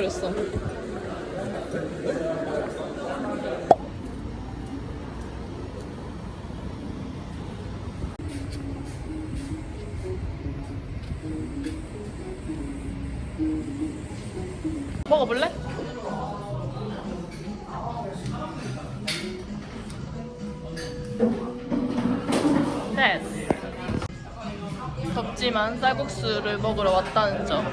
그랬어. 먹어볼래? 됐어. 덥지만 쌀국수를 먹으러 왔다는 점.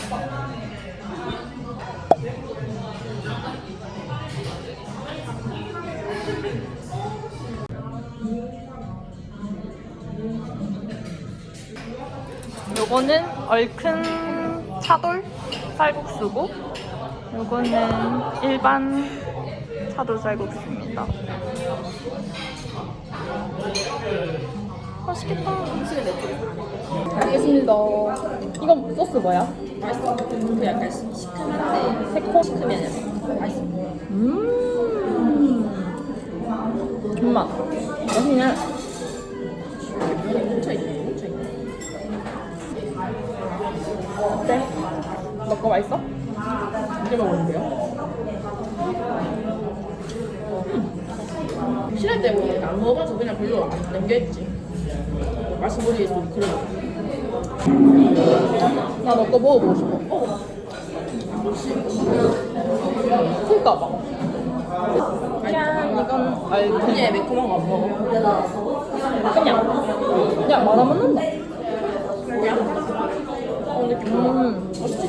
요거는 얼큰 차돌 쌀국수고 요거는 일반 차돌 쌀국수입니다. 맛있겠다. 알겠습니다. 이건 소스 뭐야? 맛있어. 그 약간 시- 시큼한데 새콤 시큼이 아니라 맛있어. 음. 엄마. 맛있네. 어때? 너거 맛있어? 이게 먹었는데요? 시간 때문에 안 먹어서 그냥 별로 안 남겨있지. 맛이 모르겠어. 그래. 나 너 거 먹어보고 싶어. 풀까봐. 짠, 이건 얼큰. 그냥 매콤한 거안 먹어. 그냥. 그냥 말아 먹는다. 그냥? 어, 좋아. 음. 맛있지?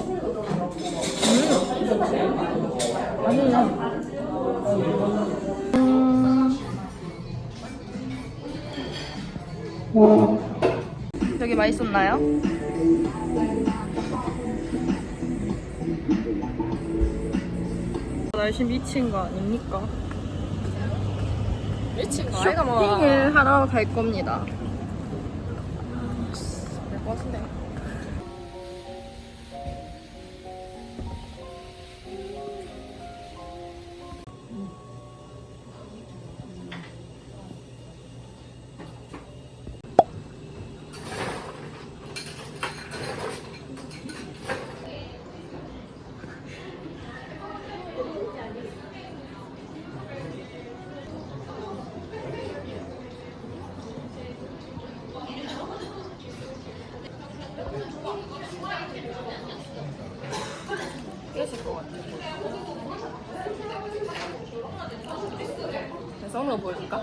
맛있네. 여기 맛있었나요? 날씨 미친 거 아닙니까? 미친 거 아이가 뭐. 쇼핑을 하러 갈 겁니다. 될것 같은데. 성로 보여줄까?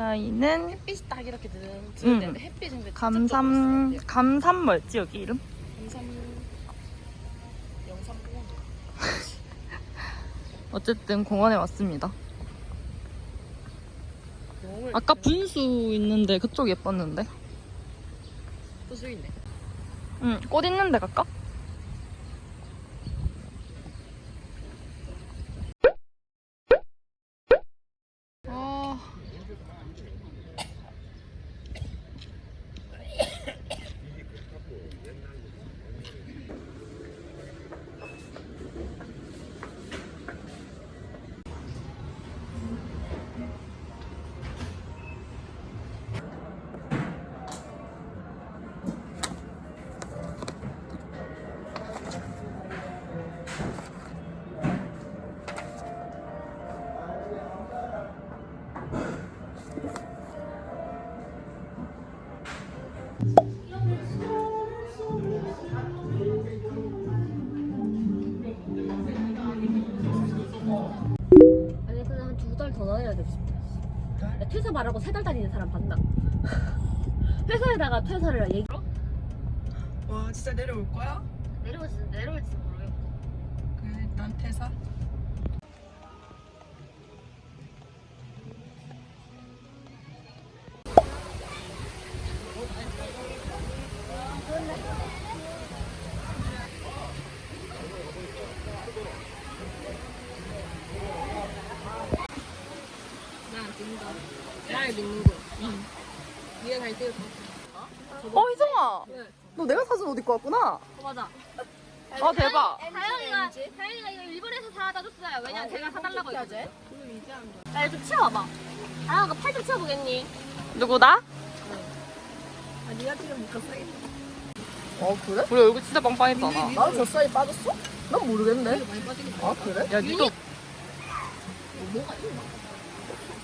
저희는 햇빛이 딱 이렇게 드는 응. 드는데 햇빛인데 진짜 감삼 조금 감삼 뭐였지 여기 이름? 감삼 영삼 공원 어쨌든 공원에 왔습니다. 아까 분수 있는데 그쪽 예뻤는데. 부수 있네. 응, 꽃 있는 데 갈까? 야, 퇴사 말하고 세 달 다니는 사람 봤나? 회사에다가 퇴사를 얘기. 와 진짜 내려올 거야? 내려올지 내려올지 모르겠고. 그래 일단 퇴사 어 희정아 너 내가 사준 옷 입고 왔구나 어, 맞아. 아 대박 다영이가 다영이가 이거 일본에서 사다 줬어요. 왜냐 면 제가 사달라고 했거든. 나 이거 좀 치워봐. 다영아 팔 좀 치워보겠니? 누구다? 아. 어 그래? 우리 얼굴 진짜 빵빵했잖아 나는 젖살이 빠졌어? 난 모르겠네. 아 그래? 야 니도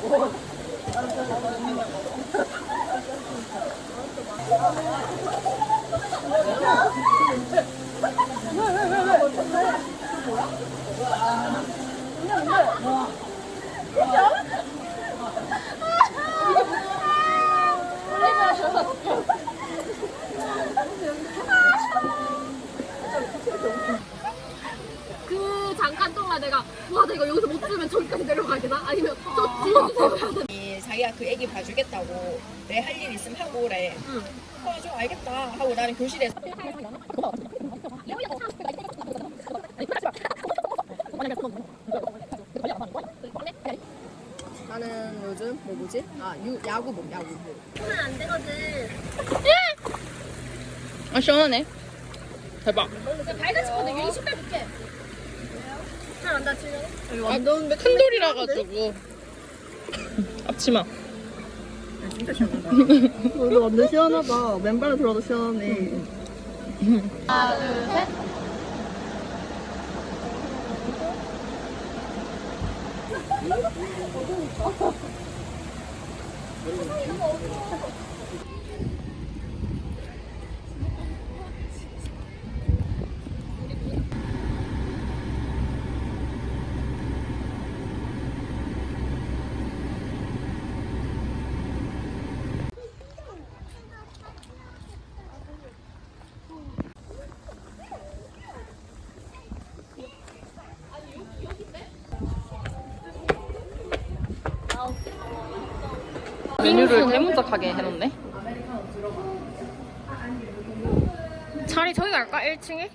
Tuhan. 나 들으면 저기까지 내려가야 되나? 아니면 저 뒤로 주세요. 이 자기가 그 애기 봐주겠다고 내 할 일 있으면 하고 오래. 응. 어, 좀 알겠다. 하고 나는 교실에서 나는 요즘 뭐 뭐지? 아 유, 야구복 야구복. 하면 안 되거든. 아 시원하네 대박 발 다쳤거든. 유리 신발 줄게. 다치려고? 안 더운데 큰 돌이라 가지고 앞치마 진짜 시원하다. 완전 시원하다. 맨발로 들어도 시원하네. 메뉴를 대문짝하게 해놓네 자리 저기 갈까? 1층에?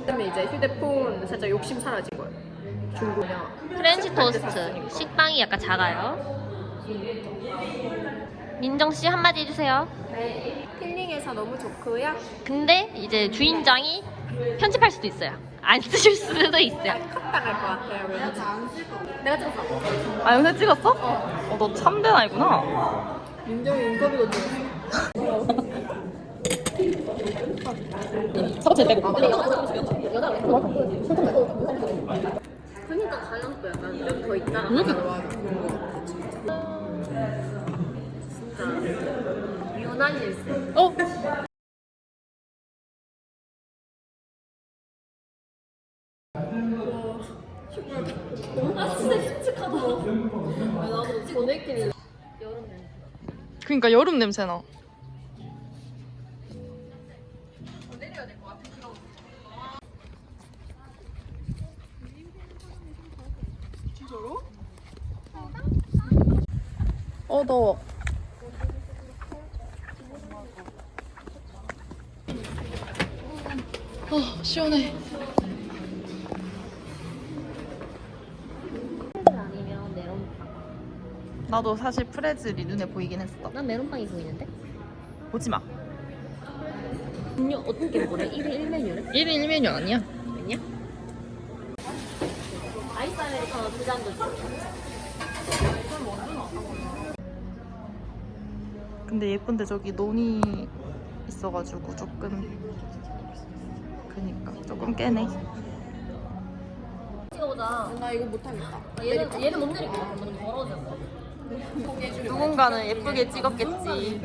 그다음에 이제 휴대폰 살짝 욕심 사라진 거야. 중고냐. 프렌치 토스트. 식빵이 약간 작아요. 민정 씨 한마디 해주세요. 힐링해서 너무 좋고요. 근데 이제 주인장이 편집할 수도 있어요. 안 쓰실 수도 있어요. 당할 것 같아요. 왠지. 내가 찍었어. 아 영상 찍었어? 어, 너 참된 아이구나 민정이 인터뷰도 찍었어. 서재 빼고 그러니까 가양도 약간 좀더 있다. 왜이 유난 일세. 어? 아 진짜 끔찍하다. 나도 전에끼리 여름 냄새. 그니까 여름 냄새 나 어 더워 어 시원해 아니면 메론빵. 나도 사실 프레즐이 눈에 보이긴 했어 난 메론빵이 보이는데? 보지 마 음료 어떻게 뭐래? 1인 1메뉴래? 1인 1메뉴 아니야 아니야? 아이스 아메리카노 두 잔도 줘. 근데 예쁜데 저기 논이 있어가지고 조금 조금 깨네 찍어보자. 나 이거 못하겠다. 아, 얘는 얘는 못 내릴 것 같아. 너무 더러워졌어. 누군가는 예쁘게 찍었겠지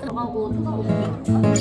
들어가고 뜯어보고